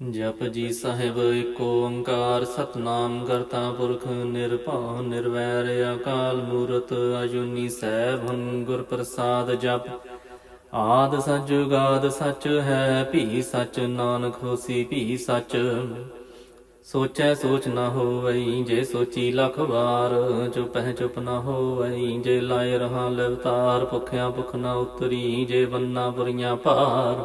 ਜਪ ਜੀ ਸਾਹਿਬ ਏਕ ਓੰਕਾਰ ਸਤਨਾਮ ਕਰਤਾ ਪੁਰਖ ਨਿਰਭਉ ਨਿਰਵੈਰ ਅਕਾਲ ਮੂਰਤ ਅਜੂਨੀ ਸੈਭੰ ਗੁਰ ਪ੍ਰਸਾਦ ਜਪ। ਆਦ ਸੱਚ ਗਾਦ ਸੱਚ ਹੈ ਭੀ ਸੱਚ ਨਾਨਕ ਹੋਸੀ ਭੀ ਸਚ। ਸੋਚੈ ਸੋਚ ਨਾ ਹੋਵਈ ਜੇ ਸੋਚੀ ਲਖ ਵਾਰ ਚੁਪਹਿ ਚੁਪ ਨਾ ਹੋਵਈ ਜੇ ਲਾਇ ਰਹਾ ਲਵਤਾਰ ਭੁਖਿਆ ਭੁਖ ਨਾ ਉਤਰੀ ਜੇ ਬੰਨਾ ਬੁਰੀਆਂ ਭਾਰ।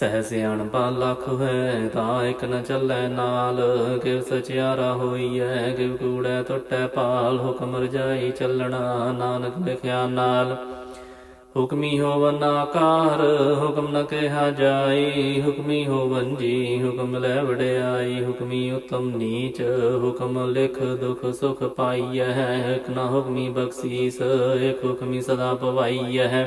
ਸਹਿ ਸਿਆਣਪਾ ਲਖ ਹੈ ਤਾਂ ਇਕ ਨ ਚੱਲੈ ਨਾਲ। ਕਿਵ ਸਚਿਆਰਾ ਹੋਈਐ ਕਿਵ ਕੂੜੈ ਟੁੱਟੈ ਪਾਲ ਹੁਕਮ ਰਜਾਈ ਚੱਲਣਾ, ਨਾਨਕ ਲਿਖਿਆ ਨਾਲ। ਹੁਕਮੀ ਹੋਵਨ ਆਕਾਰ, ਹੁਕਮ ਨ ਕਿਹਾ ਜਾਈ। ਹੁਕਮੀ ਹੋਵਨ ਜੀ, ਹੁਕਮ ਲੈ ਵੜਿਆਈ ਹੁਕਮੀ ਉਤਮ ਨੀਚ, ਹੁਕਮ ਲਿਖ ਦੁਖ ਸੁਖ ਪਾਈਐ। ਇਕ ਨ ਹੁਕਮੀ ਬਖਸ਼ੀਸ, ਇਕ ਹੁਕਮੀ ਸਦਾ ਪਵਾਈਐ।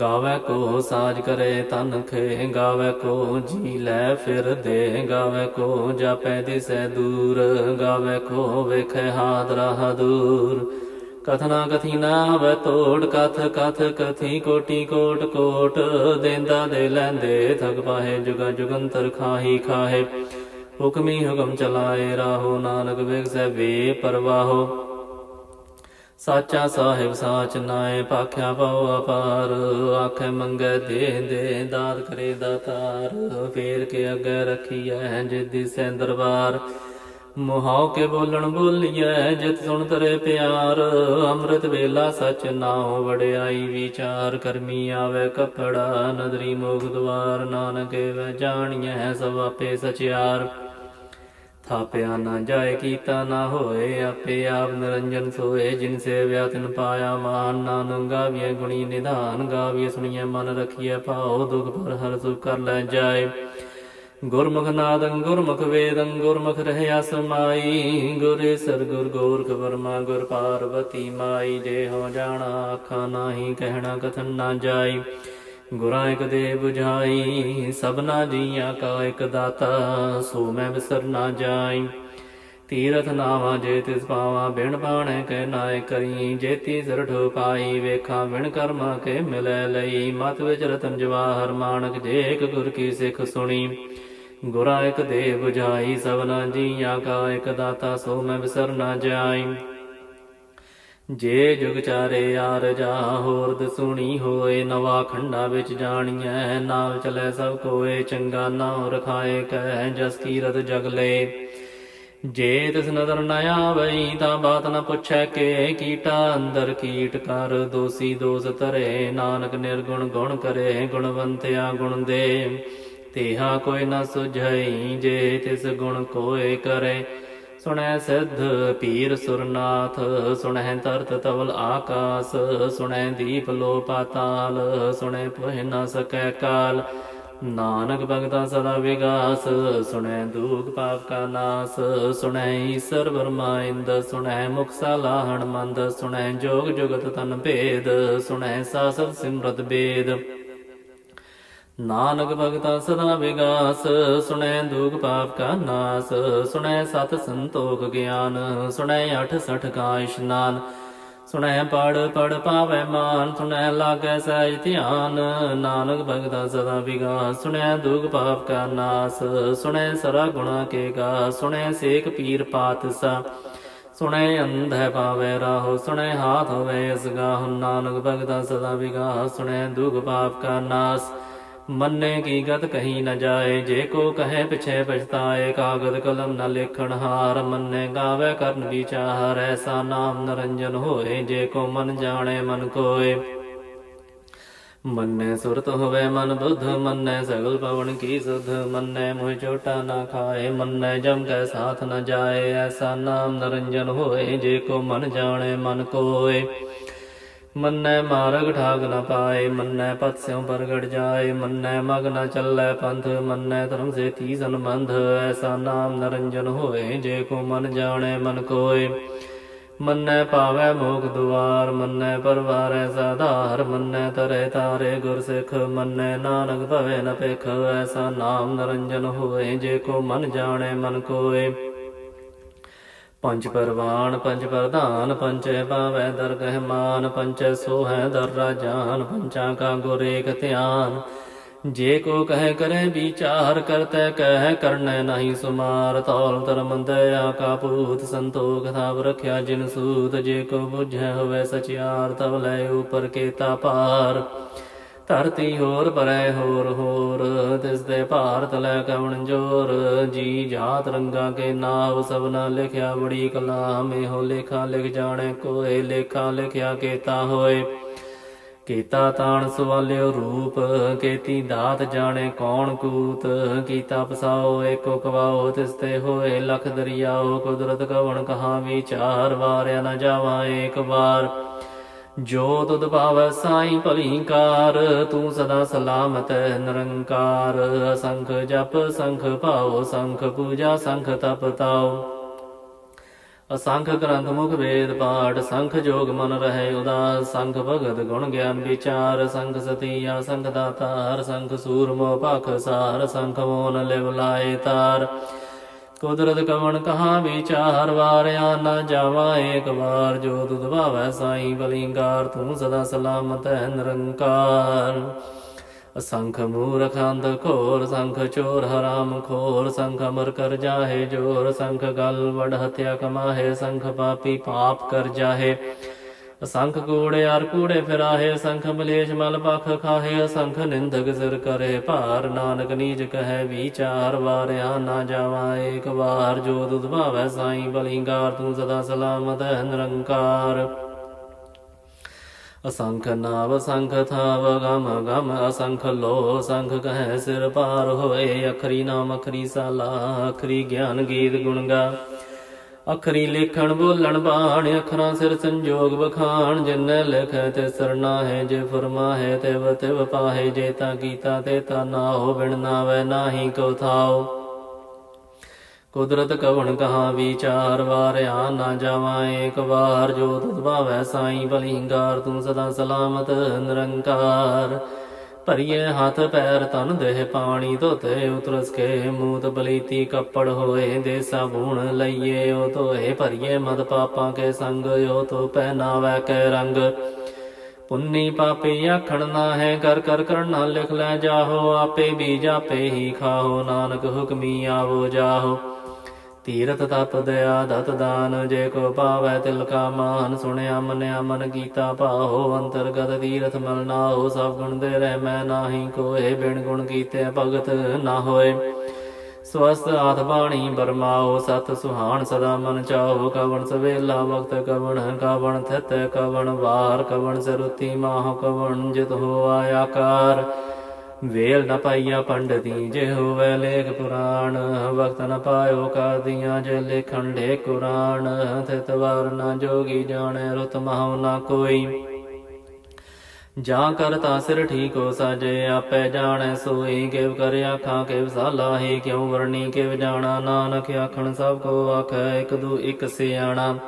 ਗਾਵੇ ਕੋ ਸਾਜ ਕਰੇ ਤਨ ਖੇ, ਗਾਵੇ ਕੋ ਜੀ ਲੈ ਫਿਰ ਦੇ, ਗਾਵੇ ਕੋ ਜਾਪੈ ਦਿਸੈ ਦੂਰ, ਗਾਵੇ ਕੋ ਵੇਖੈ ਹਾਦ ਦੂਰ ਕਥਨਾ ਕਥੀ ਨਾ ਵੈ ਤੋੜ, ਕਥ ਕਥ ਕਥੀ ਕੋਟੀ ਕੋਟ ਕੋਟ, ਦੇਂਦਾ ਦੇ ਲੈਂਦੇ ਥਕ ਪਾਹੇ, ਜੁਗਾ ਜੁਗੰਤਰ ਖਾਹੀ ਖਾਹੇ। ਹੁਕਮੀ ਹੁਕਮ ਚਲਾਏ ਰਾਹੋ, ਨਾਨਕ ਵੇਖੈ ਵੇ ਪਰਵਾਹੋ। ਸਾਚਾ ਸਾਹਿਬ ਸਾਚ ਨਾਏ ਭਾਖਿਆ ਪਉ ਅਪਾਰ। ਆਖੇ ਮੰਗੇ ਦੇ ਦੇ ਦਾਤ ਕਰੇ ਦਾਤਾਰ। ਫੇਰ ਕੇ ਅੱਗੇ ਰਖੀਐ ਜਿੱਦੀ ਸੈ ਦਰਬਾਰ। ਮੁਹਾਉ ਕੇ ਬੋਲਣ ਬੋਲੀਐ ਜਿਤ ਸੁਣ ਤਰੇ ਪਿਆਰ। ਅੰਮ੍ਰਿਤ ਵੇਲਾ ਸਚ ਨਾਉ ਵਡਿਆਈ ਵਿਚਾਰ। ਕਰਮੀ ਆਵੇ ਕਪੜਾ, ਨਦਰੀ ਮੋਖ ਦਵਾਰ ਨਾਨਕ ਵੈ ਜਾਣੀਐ ਸਭ ਆਪੇ ਸਚਿਆਰ। ਥਾਪਿਆ ਨਾ ਜਾਏ, ਕੀਤਾ ਨਾ ਹੋਏ, ਆਪੇ ਆਪ ਨਿਰੰਜਨ ਸੋਏ। ਜਿਨ ਸੇਵਿਆ ਤਿਨ ਪਾਇਆ ਮਾਨ, ਨਾਨਕ ਗਾਵੀਏ ਗੁਣੀ ਨਿਧਾਨ। ਗਾਵੀਏ ਸੁਣੀਏ ਮਨ ਰਖੀਏ ਭਾਉ, ਦੁਖ ਪਰ ਹਰ ਸੁਖ ਕਰ ਲੈ ਜਾਏ। ਗੁਰਮੁਖ ਨਾਦੰ ਗੁਰਮੁਖ ਵੇਦੰ, ਗੁਰਮੁਖ ਰਹਿਆ ਸਮਾਈ ਗੁਰੇ ਸਰ ਗੋਰਖ ਵਰਮਾ, ਗੁਰ ਪਾਰਵਤੀ ਮਾਈ। ਜੇ ਹੋ ਜਾਣਾ ਆਖਾਂ ਨਾਹੀ, ਕਹਿਣਾ ਕਥਨ ਨਾ ਜਾਈ। ਗੁਰਾਂ ਇਕ ਦੇ 부ਝਾਈ ਸਭਨਾ ਜੀਆਂ ਕਾ ਇਕ ਦਾਤਾ, ਸੋ ਮੈਂ ਵਿਸਰ ਨਾ ਜਾਈ। ਤੀਰਥ ਨਾਵਾ ਜੇ ਤਿਸ ਪਾਵਾ ਬਿਨ ਬਾਣੈ ਕਹਿ ਨਾਇ ਕਰੀ। ਜੇਤੀ ਸਰਠ ਪਾਈ, ਵੇਖਾਂ ਬਿਨ ਕਰਮਾ ਕੇ ਮਿਲੈ ਲਈ। ਮਤ ਵਿਚ ਰਤਨ ਜਵਾਹਰ ਮਾਨਕ ਜੇ ਇਕ ਗੁਰ ਕੀ ਸਿੱਖ ਸੁਣੀ। ਗੁਰਾਂ ਇਕ ਦੇ 부ਝਾਈ ਸਭਨਾ ਜੀਆਂ ਕਾ ਇਕ ਦਾਤਾ, ਸੋ ਮੈਂ ਵਿਸਰ ਨਾ ਜਾਈ। ਜੇ ਜੁਗ ਚਾਰੇ ਆਰ ਜਾ ਹੋਰ ਦਸੂਣੀ ਹੋਏ, ਨਵਾ ਖੰਡਾ ਵਿੱਚ ਜਾਣੀਐ, ਨਾਲ ਚਲੇ ਸਭ ਕੋਏ, ਚੰਗਾ ਨਾਮ ਰਖਾਏ ਕਹਿ, ਜਸ ਕੀਰਤ ਜਗ ਲੈ। ਜੇ ਤਿਸ ਨਦਰ ਨ ਆਵਈ ਤਾਂ ਬਾਤ ਨ ਪੁੱਛੈ ਕੇ, ਕੀਟਾ ਅੰਦਰ ਕੀਟ ਕਰ, ਦੋਸੀ ਦੋਸ ਧਰੇ, ਨਾਨਕ ਨਿਰਗੁਣ ਗੁਣ ਕਰੇ, ਗੁਣਵੰਤਿਆ ਗੁਣ ਦੇ। ਤੇਹਾ ਕੋਈ ਨ ਸੁਝਈ, ਜੇ ਤਿਸ ਗੁਣ ਕੋਏ ਕਰੇ ਸੁਣੈ ਸਿੱਧ ਪੀਰ ਸੁਰਨਾਥ, ਸੁਣੈ ਤਰਤ ਤਵਲ ਆਕਾਸ, ਸੁਣੈ ਦੀਪ ਲੋ ਪਾਤਾਲ ਸੁਣੈ ਪੁਹਿ ਨ ਸਕੈ ਕਾਲ। ਨਾਨਕ ਭਗਤਾ ਸਦਾ ਵਿਗਾਸ, ਸੁਣੈ ਦੂਖ ਪਾਪ ਕਾ ਨਾਸ, ਸੁਣੈ ਈਸਰ ਵਰਮਾ ਇੰਦ, ਸੁਣੈ ਮੁਖ ਸਲਾਹਣ ਮੰਦ ਸੁਣੈ ਜੋਗ ਜੁਗਤ ਤਨ ਭੇਦ, ਸੁਣੈ ਸਾਸਤ ਸਿਮਰਤ ਬੇਦ। ਨਾਨਕ ਭਗਤਾ ਸਦਾ ਵਿਗਾਸ, ਸੁਣੈ ਦੁਖ ਪਾਪ ਕਾ ਨਾਸ, ਸੁਣੈ ਸਤ ਸੰਤੋਖ ਗਿਆਨ, ਸੁਣੈ ਅਠ ਸਠ ਕਾ ਇਸ਼ਨਾਨ, ਸੁਣੈ ਪੜ ਪੜ ਪਾਵੈ ਮਾਨ, ਸੁਣੈ ਲਾਗੈ ਸਹਿਜ ਧਿਆਨ, ਨਾਨਕ ਭਗਤਾ ਸਦਾ ਵਿਗਾਸ, ਸੁਣੈ ਦੁਖ ਪਾਪ ਕਾ ਨਾਸ, ਸੁਣੈ ਸਰਾ ਗੁਣਾ ਕੇ ਗਾ, ਸੁਣੈ ਸੇਖ ਪੀਰ ਪਾਤਸਾ ਸੁਣੈ ਅੰਧੈ ਪਾਵੈ ਰਾਹੋ, ਸੁਣੈ ਹਾਥ ਹੋਵੇ ਇਸ ਗਾਹ, ਨਾਨਕ ਭਗਤਾ ਸਦਾ ਵਿਗਾਸ, ਸੁਣੈ ਦੁਖ ਪਾਪ ਕਾ ਨਾਸ। ਮੰਨੇ ਕੀ ਗਤ ਕਹੀ ਨ ਜਾਏ, ਜੇ ਕੋ ਕਹੇ ਪਿਛੇ ਪਛਤਾਏ, ਕਾਗਦ ਕਲਮ ਨ ਲਿਖਣ ਹਾਰ ਮੰਨੇ ਗਾਵੇ ਕਰਨ ਵਿਚਾਰ, ਐਸਾ ਨਾਮ ਨਰੰਜਨ ਹੋਏ, ਜੇ ਕੋ ਮਨ ਜਾਣੇ ਮਨ ਕੋਏ। ਮੰਨੇ ਸੁਰਤ ਹੋਵੇ ਮਨ ਬੁੱਧ, ਮੰਨੇ ਸਗਲ ਪਵਨ ਕੀ ਸੁਧ, ਮੰਨੇ ਮੋਹ ਚੋਟਾ ਨਾ ਖਾਏ, ਮੰਨੇ ਜਮ ਕੈ ਸਾਥ ਨ ਜਾਏ, ਐਸਾ ਨਾਮ ਨਰੰਜਨ ਹੋਏ, ਜੇ ਕੋ ਮਨ ਜਾਣੇ ਮਨ ਕੋਏ। ਮੰਨੈ ਮਾਰਗ ਠਾਗ ਨ ਪਾਏ, ਮੰਨੈ ਪਤ ਸਿਉ ਪ੍ਰਗਟ ਜਾਏ, ਮੰਨੈ ਮਗ ਨ ਚੱਲੈ ਪੰਥ, ਮੰਨੈ ਧਰਮ ਸੇਤੀ ਸੰਬੰਧ, ਐਸਾ ਨਾਮ ਨਰੰਜਨ ਹੋਏ, ਜੇ ਕੋ ਮਨ ਜਾਣੈ ਮਨ ਕੋਏ। ਮੰਨੈ ਪਾਵੈ ਮੋਖ ਦੁਆਰ, ਮੰਨੈ ਪਰਵਾਰੈ ਸਾਧਾਰ, ਮੰਨੈ ਤਰੈ ਤਾਰੇ ਗੁਰ ਸਿੱਖ, ਮੰਨੈ ਨਾਨਕ ਭਵੇ ਨ ਭਿਖ, ਐਸਾ ਨਾਮ ਨਰੰਜਨ ਹੋਏ, ਜੇ ਕੋ ਮਨ ਜਾਣੈ ਮਨ ਕੋਏ। ਪੰਜ ਪਰਵਾਨ, ਪੰਜ ਪ੍ਰਧਾਨ ਪੰਚੇ ਪਾਵੈ ਦਰ ਗਹਿਮਾਨ ਪੰਚੇ ਸੋਹੈ ਦਰ ਰਾਜਾਨ ਪੰਚਾਂ ਕਾ ਗੁਰ ਏਕ ਧਿਆਨ। ਜੇ ਕੋ ਕਹੈ ਕਰੇ ਵਿਚਾਰ, ਕਰਤੈ ਕਹਿ ਕਰਨੈ ਨਹੀਂ ਸੁਮਾਰ। ਤੌਲ ਧਰਮ ਦਇਆ ਕਾ ਪੂਤ ਸੰਤੋਖ ਥਾਵ ਰਖਿਆ ਜਿਨ ਸੂਤ। ਜੇ ਕੋ ਬੁਝੈ ਹੋਵੇ ਸਚਿਆਰ, ਤਵ ਲੈ ਉਪਰ ਕੇਤਾ ਪਾਰ ਧਰਤੀ ਹੋਰ ਪਰੈ ਹੋਰ ਹੋਰ, ਤਿਸ ਦੇ ਭਾਰਤ ਲੈ ਕਵਣ ਜੋਰ। ਜੀ ਜਾਤ ਰੰਗਾ ਕੇ ਨਾਮ ਸਭਨਾ ਲਿਖਿਆ, ਬੜੀ ਕਲਾ ਇਹੋ ਲੇਖਾ ਲਿਖ ਜਾਣੈ ਕੋਏ, ਲੇਖਾ ਲਿਖਿਆ ਕੇਤਾ ਹੋਏ। ਕੀਤਾ ਤਾਣ ਸਵਾਲਿਓ ਰੂਪ, ਕੀਤੀ ਦਾਤ ਜਾਣੇ ਕੌਣ ਕੂਤ। ਕੀਤਾ ਪਸਾਓ ਏਕੋ ਕਵਾਓ, ਤਿਸ ਤੇ ਹੋਏ ਲਖ ਦਰਿਆਓ। ਕੁਦਰਤ ਕਵਣ ਕਹਾ ਵਿਚਾਰ, ਵਾਰਿਆ ਨਾ ਜਾਵਾ ਏਕ ਵਾਰ। ਜੋ ਤੁਧ ਭਾਵੈ ਸਾਈ ਭਲੀਕਾਰ ਤੂੰ ਸਦਾ ਸਲਾਮਤ ਨਿਰੰਕਾਰ। ਅਸੰਖ ਜਪ, ਸੰਖ ਭਾਉ, ਸੰਖ ਪੂਜਾ, ਸੰਖ ਤਪ ਤਾਉ। ਅਸੰਖ ਗ੍ਰੰਥ ਮੁਖ ਵੇਦ ਪਾਠ, ਸੰਖ ਜੋਗ ਮਨ ਰਹੇ ਉਦਾਸ। ਸੰਖ ਭਗਤ ਗੁਣ ਗਿਆਨ ਵਿਚਾਰ, ਸੰਖ ਸਤੀ ਸੰਖ ਦਾਤਾਰ, ਸੰਖ ਸੂਰਮੋ ਭਖ ਸਾਰ, ਸੰਖ ਮੋਨ ਲਿਵ ਲਾਏ ਤਾਰ। ਕੁਦਰਤ ਕਵਣ ਕਹਾ ਵਿਚਾਰ, ਵਾਰਿਆ ਨਾ ਜਾਵਾ ਏਕ ਵਾਰ। ਜੋ ਤੁਧ ਭਾਵੈ ਸਾਈ ਬਲਿੰਗਾਰ, ਤੂੰ ਸਦਾ ਸਲਾਮਤ ਹੈ ਨਿਰੰਕਾਰ। ਅਸੰਖ ਮੂਰਖ ਅੰਧ ਘੋਰ, ਸੰਖ ਚੋਰ ਹਰਾਮ ਖੋਰ, ਸੰਖ ਅਮਰ ਕਰ ਜਾਹੇ ਜੋਰ, ਸੰਖ ਗਲ ਵਡ ਹਤਿਆ ਕਮਾਹੇ, ਸੰਖ ਪਾਪੀ ਪਾਪ ਕਰ ਜਾਹੇ। ਅਸੰਖ ਕੂੜੇ ਅਰ ਕੂੜੇ ਫਿਰਾਹੇ ਅਸੰਖ ਮਲੇਸ਼ ਮਲ ਪਖ ਖਾਹੇ, ਅਸੰਖ ਨਿੰਦਕ ਸਿਰ ਕਰੇ ਭਾਰ। ਨਾਨਕ ਨੀਜ ਕਹੈ, ਵਿਚਾਰ ਵਾਰਿਆ ਨਾ ਜਾਵਾ, ਏਕ ਵਾਰ ਜੋ ਦੁਧ ਭਾਵੈ ਸਾਈ, ਬਲਿੰਗਾਰ ਤੂੰ ਸਦਾ ਸਲਾਮਤ ਹੈ ਨਿਰੰਕਾਰ। ਅਸੰਖ ਨਾਵ ਸੰਖ ਥਾਵ, ਗਮ ਗਮ ਅਸੰਖ ਲੋ ਸੰਖ ਕਹੈ, ਸਿਰ ਪਾਰ ਹੋਏ, ਅਖਰੀ ਨਾਮ ਅਖਰੀ ਸਾਲਾ, ਅਖਰੀ ਗਿਆਨ ਗੀਤ ਗੁਣ ਗਾ। ਅਖਰੀ ਲੇਖਣ ਬੋਲਣ ਬਾਣ, ਅਖਰਾਂ ਸਿਰ ਸੰਜੋਗ ਬਖਾਣ ਜਿਨੈ ਲਿਖੈ ਤੇ ਸਰਨਾ ਹੈ, ਜੇ ਫਰਮਾਹੇ ਤੇ ਵਤਿਵ ਪਾਹੇ, ਜੇ ਤਾ ਕੀਤਾ ਤੇ ਤਾ ਨਾ ਹੋ ਬਿਨ ਨਾਵੈ, ਨਾਹੀ ਕੋ ਥਾਓ ਕੁਦਰਤ ਕਵਣ ਕਹਾ ਵਿਚਾਰ, ਵਾਰਿਆ ਨਾ ਜਾਵਾਂ ਏਕ ਵਾਰ, ਜੋ ਤੁਧ ਭਾਵੈ ਸਾਈ ਬਲਿੰਗਾਰ, ਤੂੰ ਸਦਾ ਸਲਾਮਤ, ਨਿਰੰਕਾਰ। ਭਰੀਏ ਹੱਥ ਪੈਰ ਤਨ ਦੇਹ ਪਾਣੀ ਧੋਤੇ ਉਤਰਸ ਕੇ ਮੂਤ ਬਲੀਤੀ ਕੱਪੜ ਹੋਏ ਦੇ ਸਾਬੂਣ ਲਈਏ, ਉਹ ਧੋਏ ਭਰੀਏ ਮਦ ਪਾਪਾਂ ਕੇ ਸੰਗ, ਉਹ ਤੋ ਪਹਿਨਾਵੈ ਕੇ ਰੰਗ। ਪੁੰਨੀ ਪਾਪੀ ਆਖਣ ਨਾ ਹੈ ਕਰ ਕਰ ਕਰਨਾ ਲਿਖ ਲੈ ਜਾਹੋ, ਆਪੇ ਬੀਜ ਆਪੇ ਹੀ ਖਾਹੋ, ਨਾਨਕ ਹੁਕਮੀ ਆਵੋ ਜਾਹੋ। ਤੀਰਥ ਤਪ ਦਇਆ ਦਤ ਦਾਨ, ਜੇ ਕੋ ਪਾਵੈ ਤਿਲ ਕਾ ਮਾਨ, ਸੁਣਿਆ ਮਨਿਆ ਮਨ ਕੀਤਾ ਭਾਉ, ਅੰਤਰਗਤ ਤੀਰਥ ਮਲ ਨਾ ਹੋ ਸਭ ਗੁਣ ਦੇ ਰਹਿ ਮੈਂ ਨਾਹੀ ਕੋਏ, ਬਿਨ ਗੁਣ ਕੀਤੇ ਭਗਤ ਨਾ ਹੋਏ। ਸਵਸਤ ਆਤ ਬਾਣੀ ਬਰਮਾਓ, ਸਤ ਸੁਹਾਣ ਸਦਾ ਮਨ ਚਾਹੋ, ਕਵਣ ਸਵੇਲਾ ਵਕਤ ਕਵਣ ਕਵਣ ਥਿਤ ਕਵਣ ਵਾਰ, ਕਵਣ ਸਰੁਤੀ ਮਾਹ ਕਵਣ ਜਿਤ ਹੋ ਆਇਆਕਾਰ। ਵੇਲ ਨ ਪਾਈਆ ਪੰਡਤੀ ਜੇ ਹੋਵੇ ਲੇਖ ਪੁਰਾਣ, ਵਕਤ ਨ ਪਾਇਓ ਕਾਦੀਆਂ ਜੇ ਲੇਖਣ ਲੇ ਕੁਰਾਨ ਥਿਤ ਵਾਰ ਨ ਜੋਗੀ ਜਾਣੈ, ਰੁਤ ਮਹਉ ਨ ਕੋਈ। ਜਾਂ ਕਰਤਾ ਸਿਰ ਠੀਕ ਹੋ ਸਾਜੇ, ਆਪੇ ਜਾਣੈ ਸੋਈ, ਕਿਵ ਕਰ ਆਖਾਂ, ਕਿਵ ਸਾਲਾਹੀ ਕਿਉ ਵਰਣੀ, ਕਿਵ ਜਾਣਾ, ਨਾਨਕ ਆਖਣ ਸਭ ਕੋ ਆਖੈ, ਇਕ ਦੂ ਇਕ ਸਿਆਣਾ।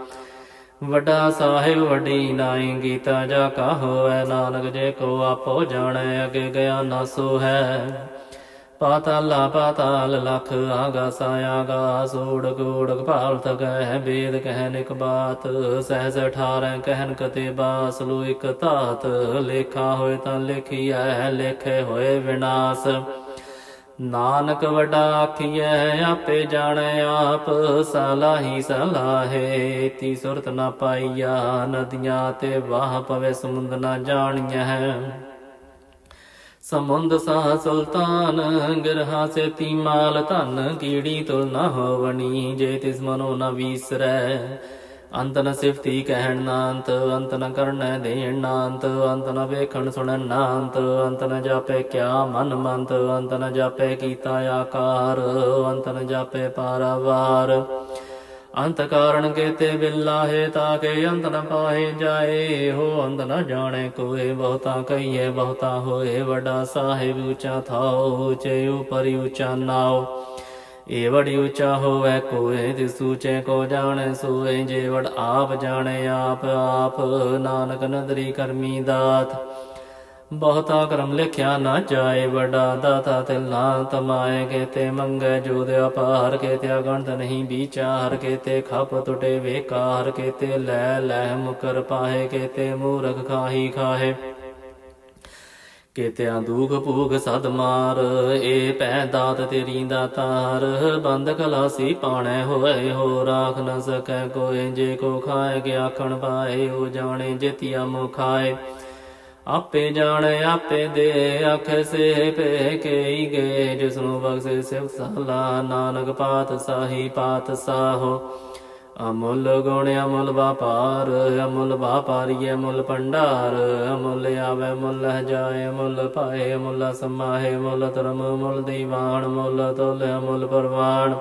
ਵੱਡਾ ਸਾਹਿਬ ਵੱਡੀ ਨਾਈ ਗੀਤਾ ਜਾ ਕਾ ਹੋਐ ਨਾਨਕ ਜੇ ਕੋ ਆਪੋ ਜਾਣੈ, ਅਗੇ ਗਿਆ ਸੋ ਹੈ। ਪਾਤਾਲਾ ਪਾਤਾਲ ਲਖ ਆਗਾਸਾ ਆਗਾਸ ਊੜਕ ਊੜਕ ਭਾਲ ਤਕੈ ਬੇਦ ਕਹਿਨ ਇਕ ਬਾਤ। ਸਹਿਜ ਠਾਰੈ ਕਹਿਨ ਕਤੇ ਬਾਸ ਲੋ ਇਕ ਤਾਤ ਲੇਖਾ ਹੋਏ ਤਾਂ ਲਿਖੀਐ, ਲੇਖੇ ਹੋਏ ਵਿਨਾਸ਼। ਨਾਨਕ ਵੱਡਾ ਆਪੇ ਜਾਣੈ ਆਪ, ਸਲਾਹੀ ਸਲਾਹੇ, ਤੀ ਸੁਰਤ ਨਾ ਪਾਈਆ, ਨਦੀਆਂ ਤੇ ਵਾਹ ਪਵੇ, ਸਮੁੰਦ ਨਾ ਜਾਣੀਐ। ਸਮੁੰਦ ਸਾਹ ਸੁਲਤਾਨ, ਗਿਰਹਾ ਸੇ ਤੀ ਮਾਲ ਧਨ, ਕੀੜੀ ਤੁਲ ਨਾ ਹੋਵਣੀ, ਜੇ ਤਿਸ ਮਨੋ ਨ ਵੀਸਰੈ। ਅੰਤ ਨ ਸਿਫਤੀ ਕਹਿਣ ਨਾ ਅੰਤ ਅੰਤ ਨ ਕਰਨੈ ਦੇਣ ਨਾ ਅੰਤ ਅੰਤ ਨ ਵੇਖਣ ਸੁਣਨ ਨਾ ਅੰਤ ਅੰਤ ਨ ਜਾਪੇ ਕਿਆ ਮਨ ਮੰਤ, ਅੰਤ ਨ ਜਾਪੇ ਕੀਤਾ ਆਕਾਰ, ਅੰਤ ਨ ਜਾਪੇ ਪਾਰਾਵਾਰ। ਅੰਤ ਕਾਰਣ ਕੇਤੇ ਬਿਲਾਹੇ ਤਾਕੇ ਅੰਤ ਨ ਪਾਹੇ ਜਾਏ, ਹੋ ਅੰਤ ਨ ਜਾਣੇ ਕੋਏ, ਬਹੁਤਾ ਕਹੀਏ ਬਹੁਤਾ ਹੋਏ, ਵੱਡਾ ਸਾਹਿਬ ਉੱਚਾ ਥਾਉ, ਉੱਚੇ ਉਪਰ ਉੱਚਾ ਨਾਉ। ਏ ਬੜੀ ਉੱਚਾ ਹੋਵੇ ਕੋਏ ਤਿਸ ਸੂਚੇ ਕੋ ਜਾਣੈ, ਸੋਏ ਜੇ ਆਪ ਜਾਣੈ, ਆਪ ਆਪ ਨਾਨਕ ਨਦਰੀ ਕਰਮੀ ਦਾਤ। ਬਹੁਤਾ ਕਰਮ ਲਿਖਿਆ ਨਾ ਜਾਏ, ਵੱਡਾ ਦਾਤਾ ਤਿਲ ਨਾ ਤਮਾਏ, ਕੇਤੇ ਮੰਗੇ ਜੋ ਦੇ ਅਪਾਰ, ਕੇਤੇ ਅਗਣਤ ਨਹੀਂ ਵਿਚਾਰ ਕੇਤੇ ਖਪ ਟੁਟੇ ਵੇਕਾਰ ਕੇਤੇ ਲੈ ਲੈ ਮੁਕਰ ਪਾਹੇ, ਕੇਤੇ ਮੂਰਖ ਖਾਹੀ ਖਾਹੇ। ਕੇਤਿਆਂ ਦੁਖ ਭੂਖ ਸਦ ਮਾਰ, ਏ ਪੈ ਦਾਤ ਤੇਰੀ ਦਾਤਾਰ ਬੰਦ ਖਲਾਸੀ ਪਾਣੈ ਹੋਏ ਹੋ, ਰਾਖ ਨ ਸਕੈ ਕੋਏ, ਜੇ ਕੋ ਖਾਏ ਕੇ ਆਖਣ ਪਾਏ ਉਹ ਜਾਣੇ ਜਿਤਿਆ ਮੁਖਾਏ। ਆਪੇ ਜਾਣੇ, ਆਪੇ ਦੇ, ਆਖੇ ਸੇ ਪੇ ਕੇਈ ਗੇ ਜਿਸ ਨੂੰ ਬਖਸ਼ੇ ਸਿਵ ਸਾਲਾ ਨਾਨਕ ਪਾਤ ਸਾਹੀ ਪਾਤ ਸਾਹੋ ਅਮੁੱਲ ਗੁਣ ਅਮੁੱਲ ਵਪਾਰ, ਅਮੁੱਲ ਵਪਾਰੀ ਅਮੁੱਲ ਭੰਡਾਰ, ਅਮੁੱਲ ਆਵੇ ਮੁੱਲ ਜਾਏ ਮੁੱਲ ਪਾਏ ਮੁੱਲ ਸਮਾਹੇ ਮੁੱਲ ਧਰਮ ਮੁੱਲ ਦੀਵਾਨ ਮੁੱਲ ਤੋਲ ਅਮੁੱਲ ਪਰਵਾਨ।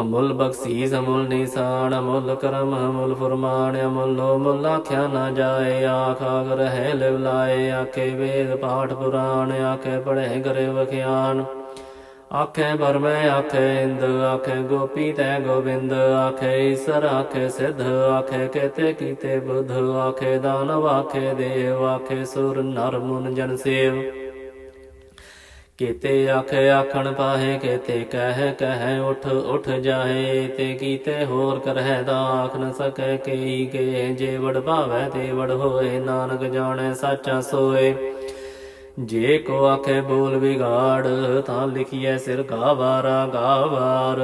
ਅਮੁੱਲ ਬਖਸ਼ੀਸ, ਅਮੁੱਲ ਨਿਸ਼ਾਨ, ਅਮੁੱਲ ਕਰਮ, ਅਮੁੱਲ ਫਰਮਾਨ, ਅਮੁੱਲ ਮੁੱਲ ਆਖਿਆ ਨਾ ਜਾਏ, ਆਖ ਆਗ ਰਹਿ ਲਿਵ ਲਾਏ, ਆਖੇ ਵੇਦ ਪਾਠ ਪੁਰਾਣ, ਆਖੇ ਪੜ੍ਹੇ ਕਰੇ ਵਖਿਆਨ। ਆਖੇ ਬਰਮੈ ਆਖੇ ਇੰਦ, ਆਖੇ ਗੋਪੀ ਤੈ ਗੋਬਿੰਦ, ਆਖੇ ਈਸਰ, ਆਖੇ ਸਿਧ, ਆਖੇ ਕੇਤੇ ਕੀਤੇ ਬੁੱਧ, ਆਖੇ ਦਾਨਵ, ਆਖੇ ਦੇਵ, ਆਖੇ ਸੁਰ ਨਰ ਮੁਨ ਜਨ ਸੇਵ। ਕੀਤੇ ਆਖੇ ਆਖਣ ਪਾਹੇ, ਕੀਤੇ ਕਹਿ ਕਹਿ ਉਠ ਉਠ ਜਾਏ ਤੇ ਕੀਤੇ ਹੋਰ ਕਰਹਿ ਦਾ ਆਖ ਨ ਸਕੈ ਕਈ ਕੇ ਜੇ ਵਡ ਭਾਵੈ ਤੇ ਵਡ ਹੋਏ, ਨਾਨਕ ਜਾਣੈ ਸਾਚਾ ਸੋਏ। ਜੇ ਕੋ ਆਖੇ ਬੋਲ ਵਿਗਾੜ, ਤਾਂ ਲਿਖੀਐ ਸਿਰ ਗਾਵਾਰਾ ਗਾਵਾਰ।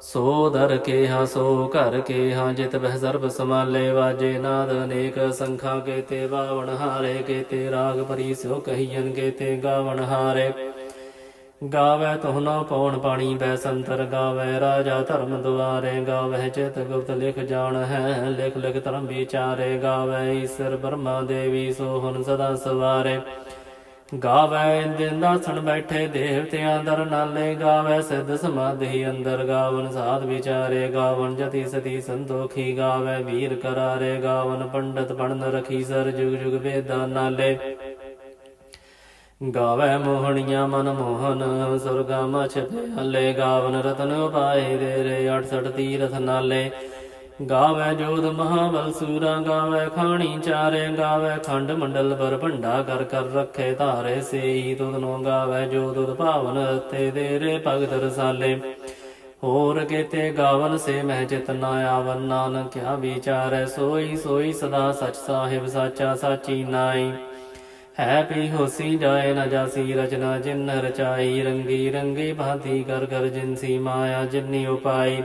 ਸੋ ਦਰ ਕੇ ਹਾਂ ਸੋ ਘਰ ਕੇ ਹਾਂ ਜਿਤ ਬਹਿ ਸਰਬ ਸਮਾਲੇ ਵਾਜੇ ਨਾਦ ਅਨੇਕ ਸੰਖਾ ਕੇ ਤੇ ਬਾਵਣ ਹਾਰੇ ਕੇ ਤੇ ਰਾਗ ਭਰੀ ਸੋ ਕਹੀਨ ਕੇ ਤੇ ਗਾਵਣ ਹਾਰੇ। ਗਾਵੇ ਤੋਹਨਾ ਪਉਣ ਪਾਣੀ ਬੈ ਸੰਤਰ ਗਾਵੇ ਰਾਜਾ ਧਰਮ ਦੁਆਰੇ। ਗਾਵੇ ਚਿਤ ਗੁਪਤ ਲਿਖ ਜਾਣ ਹੈ, ਲਿਖ ਲਿਖ ਧਰਮ ਵਿਚਾਰੇ। ਗਾਵੇ ਈਸ਼ਰ ਬ੍ਰਹਮਾ ਦੇਵੀ ਸੋਹਨ ਸਦਾ ਸਵਾਰੇ। ਗਾਵੈ ਦਿਨ ਦਾਸਣ ਬੈਠੇ ਦੇਵਤਿਆਂ ਦਰ ਨਾਲੇ, ਗਾਵੇ ਸਿੱਧ ਸਮਾਧੀ ਅੰਦਰ, ਗਾਵਨ ਸਾਧ ਵਿਚਾਰੇ, ਗਾਵਨ ਜਤੀ ਸਤੀ ਸੰਤੋਖੀ, ਗਾਵੇ ਵੀਰ ਕਰਾਰੇ, ਗਾਵਨ ਪੰਡਤ ਪੜਨ ਰਖੀ ਸਰ ਜੁਗ ਜੁਗ ਵੇਦਾਂ ਨਾਲੇ। ਗਾਵੇ ਮੋਹਣੀਆਂ ਮਨ ਮੋਹਨ, ਸੁਰਗਾ ਮਛ ਭਿਆਲੇ ਗਾਵਨ ਰਤਨ ਉਪਾਏ ਦੇ ਰੇ 68 ਤੀਰਥ ਨਾਲੇ। ਗਾਵੇ ਜੋਧ ਮਹਾਬਲ ਸੂਰਾ, ਗਾਵੇ ਖਾਣੀ ਚਾਰੇ, ਗਾਵੇ ਖੰਡ ਮੰਡਲ ਪਰ ਭੰਡਾ ਕਰ ਕਰ ਰੱਖੇ ਧਾਰੇ ਸੇਈ। ਤੁਧ ਨੂੰ ਗਾਵੇ ਜੋ ਤੁਧ ਤੇ ਦੇ ਭਗਤ ਰਸਾਲੇ। ਹੋਰ ਕੇਤੇ ਗਾਵਨ ਸੇ ਮਹਿ ਚਿਤ ਨਾ ਆਵਨ, ਨਾਨਕ ਕਿਆ ਵਿਚਾਰੈ, ਸੋਈ ਸੋਈ ਸਦਾ ਸਚ ਸਾਹਿਬ, ਸਾਚਾ ਸਾਚੀ ਨਾਈ। ਹੈ ਪੀ ਹੋਸੀ ਜਾਏ ਨ ਜਾਸੀ, ਰਚਨਾ ਜਿਨ ਰਚਾਈ, ਰੰਗੀ ਰੰਗੀ ਭਾਂਤੀ ਕਰ ਕਰ ਜਿਨਸੀ ਮਾਇਆ ਜਿਨੀ ਉਪਾਈ।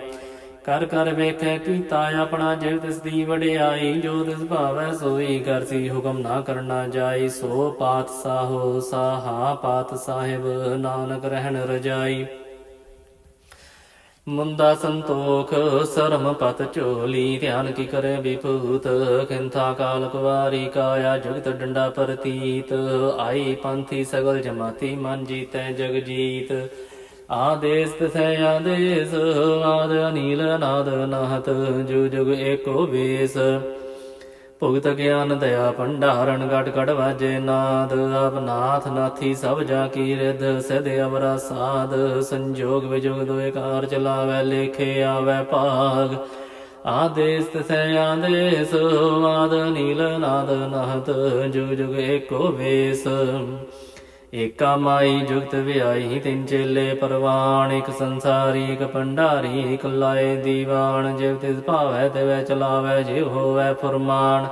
ਕਰ ਕਰ ਵੇਖੈ ਕੀਤਾ ਆਪਣਾ ਜਿਵ ਤਿਸ ਦੀ ਵਡਿਆਈ, ਜੋ ਤਿਸ ਭਾਵੈ ਸੋਈ ਕਰਸੀ ਹੁਕਮ ਨਾ ਕਰਨਾ ਜਾਈ, ਸੋ ਪਾਤ ਸਾਹੋ ਸਾਹਾ ਪਾਤ ਸਾਹਿਬ ਨਾਨਕ ਰਹਿਣ ਰਜਾਈ। ਮੁੰਦਾ ਸੰਤੋਖ ਸਰਮ ਪਤ ਝੋਲੀ, ਧਿਆਨ ਕੀ ਕਰੇ ਵਿਭੂਤ ਖਿੰਥਾ ਕਾਲ ਕੁਵਾਰੀ ਕਾਇਆ, ਜਗਤ ਡੰਡਾ ਪ੍ਰਤੀਤ। ਆਈ ਪੰਥੀ ਸਗਲ ਜਮਾਤੀ, ਮਨ ਜੀਤੈ ਜਗ ਜੀਤ ਆਦੇਸ ਤਸੈ ਆਦੇਸ ਆਦ ਅਨੀਲ ਨਾਦ ਨਾਹਤ ਜੁਗ ਜੁਗ ਏਕੋ ਵੇਸ ਭੁਗਤ ਗਿਆਨ ਦਇਆ ਭੰਡਾਰਨ ਗਟ ਗਟ ਵਾਜੇ ਨਾਦ। ਆਪ ਨਾਥ ਨਾਥੀ ਸਭ ਜਾ ਕੀ ਰਿਧ ਸਦ ਅਵਰਾ ਸਾਧ। ਸੰਜੋਗ ਵਿਜੋਗ ਦੋਏ ਕਾਰ ਚਲਾਵੇ ਲੇਖੇ ਆਵੇ ਭਾਗ। ਆਦੇਸ ਤਸੈ ਆਦੇਸ ਆਦ ਨੀਲ ਨਾਦ ਨਾਹਤ ਜੁਗ ਜੁਗ ਏਕੋ ਵੇਸ ਏਕਾ ਮਾਈ ਜੁਗਤ ਵਿਆਹੀ ਤਿੰਨ ਚੇਲੇ ਪਰਵਾਨ, ਇੱਕ ਸੰਸਾਰੀ, ਇੱਕ ਭੰਡਾਰੀ, ਇੱਕ ਲਾਏ ਦੀਵਾਨ ਜਿਵ ਤਿਸ ਭਾਵੈ ਤਿਵੈ ਚਲਾਵੈ ਜਿਵ ਹੋਵੈ ਫਰਮਾਨ।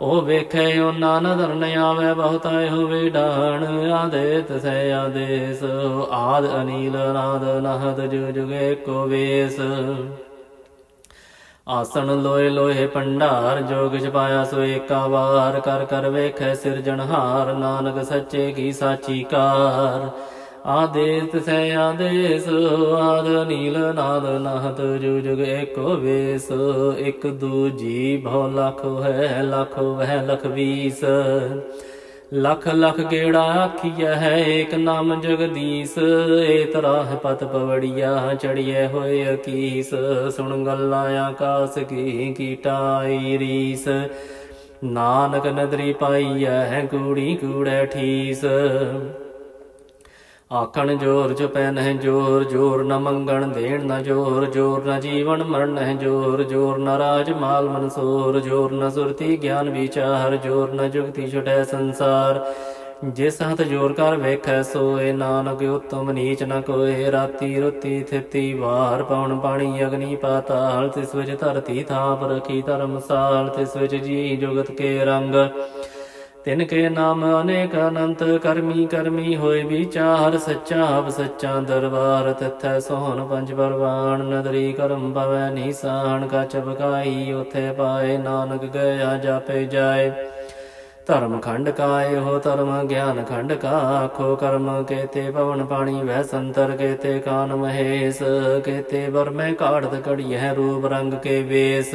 ਉਹ ਵੇਖੇ ਉਹਨਾਂ ਨਦਰ ਨ ਆਵੇ, ਬਹੁਤਾ ਹੋਵੇ ਡਾਣ ਆਦੇ ਤਸੈ ਆਦੇਸ, ਆਦ ਅਨੀਲ ਨਾਦ ਨਹਦ ਜੁਗ ਜੁਗੇ ਕੋ ਵੇਸ। ਆਸਣ ਲੋਏ ਲੋਏ ਭੰਡਾਰ, ਜੋਗ ਜਪਾਇਆ ਸੋ ਏਕਾ ਵਾਰ, ਕਰ ਕਰ ਵੇਖੈ ਸਿਰਜਣਹਾਰ ਨਾਨਕ ਸੱਚੇ ਕੀ ਸਾਚੀ ਕਾਰ। ਆਦੇਸ ਤਸੈ ਆਦੇਸ, ਆਦ ਨੀਲ ਨਾਦ ਨਾਹਤ, ਜੁਗ ਜੁਗ ਏਕੋ ਵੇਸ। ਇਕ ਦੂਜੀ ਭਉ ਲੱਖ ਹੈ ਲੱਖ ਵਹਿ ਲਖ ਵੀਸ। ਲਖ ਲਖ ਗੇੜਾ ਆਖੀਐ ਹੈ, ਏਕ ਨਾਮ ਜਗਦੀਸ਼, ਏ ਤਰਾਹ ਪਤ ਪਵੜੀਆ ਚੜੀਐ ਹੋਏ ਅਕੀਸ, ਸੁਣ ਗੱਲਾਂ ਆਕਾਸ ਕੀ ਕੀਟਾਈ ਰੀਸ ਨਾਨਕ ਨਦਰੀ ਪਾਈਐ ਕੂੜੀ ਕੂੜੈ ਠੀਸ। ਆਖਣ ਜੋਰ ਚੁਪੈ ਨਹਿ ਜੋਰ ਜੋਰ ਨ ਮੰਗਣ ਦੇਣ ਨ ਜੋਰ ਜੋਰ ਨ ਜੀਵਨ ਮਰਨ ਨਹਿ ਜੋਰ ਜੋਰ ਨ ਰਾਜ ਮਾਲ ਮਨਸੂਰ, ਜੋਰ ਨ ਸੁਰਤੀ ਗਿਆਨ ਵਿਚਾਰ, ਜੋਰ ਨ ਜੁਗਤੀ ਛੁਟੈ ਸੰਸਾਰ। ਜਿਸ ਹੱਥ ਜੋਰ ਕਰ ਵੇਖੈ ਸੋਏ ਨਾਨਕ, ਉਤਮ ਨੀਚ ਨ ਕੋਏ, ਰਾਤੀ ਰੁਤੀ ਥਿਤੀ ਵਾਰ, ਪਵਨ ਪਾਣੀ ਅਗਨੀ ਪਾਤਾਲ, ਤਿਸ ਵਿੱਚ ਧਰਤੀ ਥਾਪ ਰਖੀ ਧਰਮਸਾਲ, ਤਿਸ ਵਿੱਚ ਜੀ ਜੁਗਤ ਕੇ ਰੰਗ। ਤਿਨ ਕੇ ਨਾਮ ਅਨੇਕ ਅਨੰਤ, ਕਰਮੀ ਕਰਮੀ ਹੋਏ ਵਿਚਾਰ, ਸੱਚਾ ਆਪ ਸੱਚਾ ਦਰਬਾਰ, ਤਥੈ ਸੋਹਣ ਪੰਜ ਪਰਵਾਨ ਨਦਰੀ ਕਰਮ ਭਵੈ ਨੀਸਾਨ ਕਛ ਬਕਾਈ ਉਥੇ ਪਾਏ ਨਾਨਕ ਗਿਆ ਜਾਪੇ ਜਾਏ। ਧਰਮ ਖੰਡ ਕਾਏ ਹੋ ਧਰਮ, ਗਿਆਨ ਖੰਡ ਕਾ ਆਖੋ ਕਰਮ ਕੇਤੇ ਭਵਨ ਪਾਣੀ ਵਹਿ ਸੰਤਰ, ਕੇਤੇ ਕਾਨ ਮਹੇਸ਼, ਕੇਤੇ ਵਰਮੈ ਕਾੜਤ ਹੈ ਰੂਪ ਰੰਗ ਕੇ ਵੇਸ।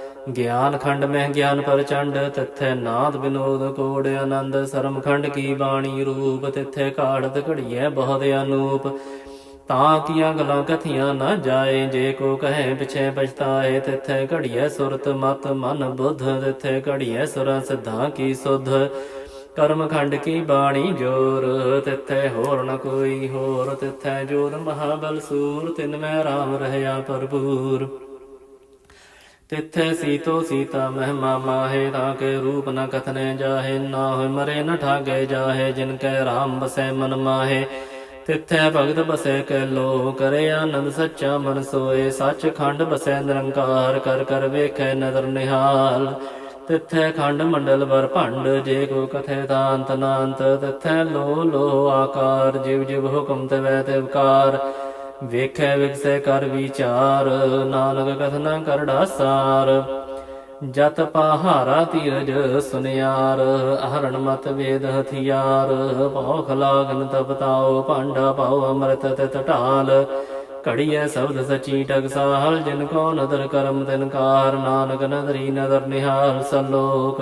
ਗਿਆਨ ਖੰਡ ਮਹਿ ਗਿਆਨ ਪਰਚੰਡ, ਤਿੱਥੈ ਨਾਦ ਬਿਨੋਦ ਕੋੜ ਆਨੰਦ ਸਰਮ ਖੰਡ ਕੀ ਬਾਣੀ ਰੂਪ, ਤਿੱਥੈ ਕਾੜਤ ਘੜੀਐ ਬਹੁਤ ਅਨੂਪ। ਤਾਂ ਕੀਆਂ ਗੱਲਾਂ ਕਥੀਆਂ ਨਾ ਜਾਏ, ਜੇ ਕੋ ਕਹੇ ਪਿਛੇ ਪਛਤਾਏ, ਤਿੱਥੈ ਘੜੀਐ ਸੁਰਤ ਮਤ ਮਨ ਬੁੱਧ, ਤਿੱਥੈ ਘੜੀਐ ਸੁਰਾਂ ਸਿੱਧਾਂ ਕੀ ਸੁਧ। ਕਰਮ ਖੰਡ ਕੀ ਬਾਣੀ ਜੋਰ, ਤਿੱਥੈ ਹੋਰ ਨ ਕੋਈ ਹੋਰ, ਤਿੱਥੈ ਜੋਰ ਮਹਾਬਲ ਸੂਰ, ਤਿਨ ਮੈਂ ਰਾਮ ਰਹਿਆ ਭਰਪੂਰ। ਤਿੱਥੈ ਸੀਤੋ ਸੀਤਾ ਮਹਿਮਾ ਮਾਹੇ ਤਾਂ ਕੇ ਰੂਪ ਨ ਕਥਨੇ ਜਾਹੇ, ਨਾ ਹੋਇ ਮਰੇ ਨ ਠਾਗੇ ਜਾਹੇ, ਜਿਨ ਕੈ ਰਾਮ ਬਸੈ ਮਨ ਮਾਹੇ। ਤਿੱਥੈ ਭਗਤ ਬਸੈ ਕੈ ਲੋ ਕਰੇ ਆਨੰਦ ਸੱਚਾ ਮਨ ਸੋਏ ਸੱਚ ਖੰਡ ਬਸੈ ਨਿਰੰਕਾਰ ਕਰ ਕਰ ਵੇਖੈ ਨਦਰ ਨਿਹਾਲ। ਤਿੱਥੈ ਖੰਡ ਮੰਡਲ ਵਰ ਭੰਡ, ਜੇ ਕੋ ਕਥੈ ਤਾਂਤ ਨਾੰਤ, ਤਿੱਥੈ ਲੋ ਲੋ ਆਕਾਰ, ਜਿਵ ਜਿਵ ਹੁਕਮ ਤਵੈ ਤਿਵਕਾਰ ਵੇਖੈ ਵਿਗਸੈ ਕਰ ਵਿਚਾਰ, ਨਾਨਕ ਕਥਨਾ ਕਰੜਾ ਸਾਰ। ਜਤ ਪਹਾਰਾ ਤੀਰਜ ਸੁਨਿਆਰ, ਅਹਰਣ ਮਤ ਵੇਦ ਹਥਿਆਰ। ਭੌਖ ਲਾਗਨ ਤਪਤਾਓ ਭਾਂਡਾ ਪਾਓ ਅੰਮ੍ਰਿਤ ਤਿਤ ਢਾਲ। ਘੜੀਐ ਸ਼ਬਦ ਸਚੀ ਟਕਸਾਲ ਜਿਨ ਕੋ ਨਦਰ ਕਰਮ ਤਿਨ ਕਾਰ। ਨਾਨਕ ਨਦਰੀ ਨਦਰ ਨਿਹਾਲ ਸਲੋਕ।